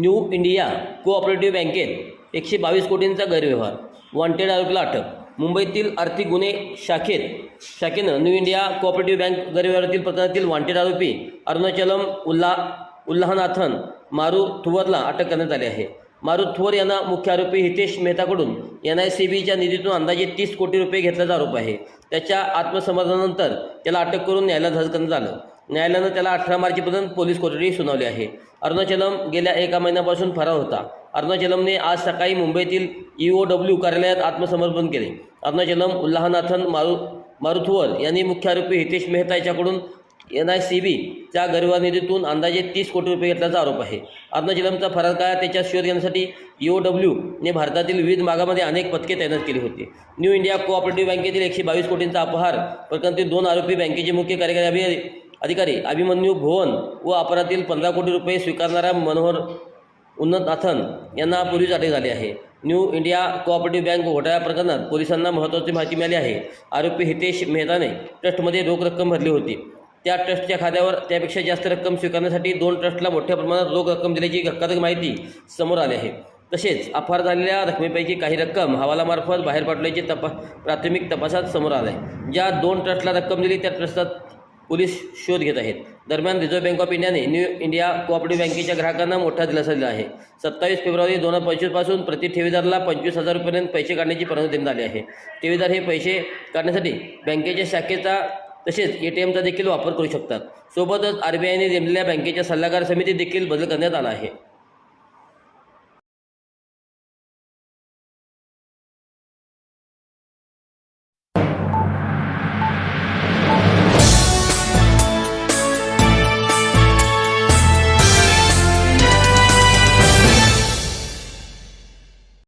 New India cooperative बँकेत एकशे बावीस कोटींचा गैरव्यवहार. वॉन्टेड आरोपीला अटक. मुंबईतील आर्थिक गुन्हे शाखेत शाखेनं न्यू इंडिया कोऑपरेटिव्ह बँक गैरव्यवहारातील प्रकरणातील वॉन्टेड आरोपी अरुणाचलम उल्ला उल्लाहनाथन मारू थुवरला अटक करण्यात आली आहे. मारू थुवर यांना मुख्य आरोपी हितेश मेहताकडून एन आय सी बीच्या निधीतून अंदाजे तीस कोटी रुपये घेतल्याचा आरोप आहे. त्याच्या आत्मसमर्थनानंतर त्याला अटक करून न्यायालयात हजर करण्यात आलं. न्यायालयानं त्याला अठरा मार्चपर्यंत पोलीस कोठडी सुनावली आहे. अरुणाचलम गेल्या एका महिन्यापासून फरार होता. अरुणाचलमने आज सकाळी मुंबईतील ई ओ डब्ल्यू कार्यालयात आत्मसमर्पण केले. अरुणाचलम उल्लाहनाथन मारू मारुथुवर यांनी मुख्य आरोपी हितेश मेहता याच्याकडून एन आय सी बीच्या गैरव्यवहार निधीतून अंदाजे तीस कोटी रुपये घेतल्याचा आरोप आहे. अरुणाचलमचा फरार काय त्याच्या शोध घेण्यासाठी E ओ डब्ल्यूने भारतातील विविध भागामध्ये अनेक पथके तैनात केली होती. न्यू इंडिया कोऑपरेटिव्ह बँकेतील एकशे बावीस कोटींचा अपहार प्रकरणातील दोन आरोपी बँकेचे मुख्य कार्यकारी अभि अधिकारी अभिमन्यू भुवन व अपराधातील पंधरा कोटी रुपये स्वीकारणाऱ्या मनोहर उन्नतनाथन यांना पूर्वीच अटक झाली आहे. न्यू इंडिया कोऑपरेटिव्ह बँक घोटाळा प्रकरणात पोलिसांना महत्त्वाची माहिती मिळाली आहे. आरोपी हितेश मेहताने ट्रस्टमध्ये रोख रक्कम भरली होती. त्या ट्रस्टच्या खात्यावर त्यापेक्षा जास्त रक्कम स्वीकारण्यासाठी दोन ट्रस्टला मोठ्या प्रमाणात रोख रक्कम दिल्याची धक्कादायक माहिती समोर आली आहे. तसेच अफार झालेल्या रकमेपैकी काही रक्कम हवालामार्फत बाहेर पाठवल्याची तपा प्राथमिक तपासात समोर आलं आहे ज्या दोन ट्रस्टला रक्कम दिली त्या ट्रस्टात पोलीस शोध घेत आहेत. दरम्यान रिझर्व्ह बँक ऑफ इंडियाने न्यू इंडिया कोऑपरेटिव्ह बँकेच्या ग्राहकांना मोठा दिलासा दिला आहे. सत्तावीस फेब्रुवारी दोन हजार पंचवीसपासून प्रति ठेवीदाराला पंचवीस हजार रुपयांपर्यंत पैसे काढण्याची परवानगी देण्यात आली आहे. ठेवीदार हे पैसे काढण्यासाठी बँकेच्या शाखेचा तसेच ए टी एमचा देखील वापर करू शकतात. सोबतच आर बी आयने नेमलेल्या बँकेच्या सल्लागार समितीत देखील बदल करण्यात आला आहे.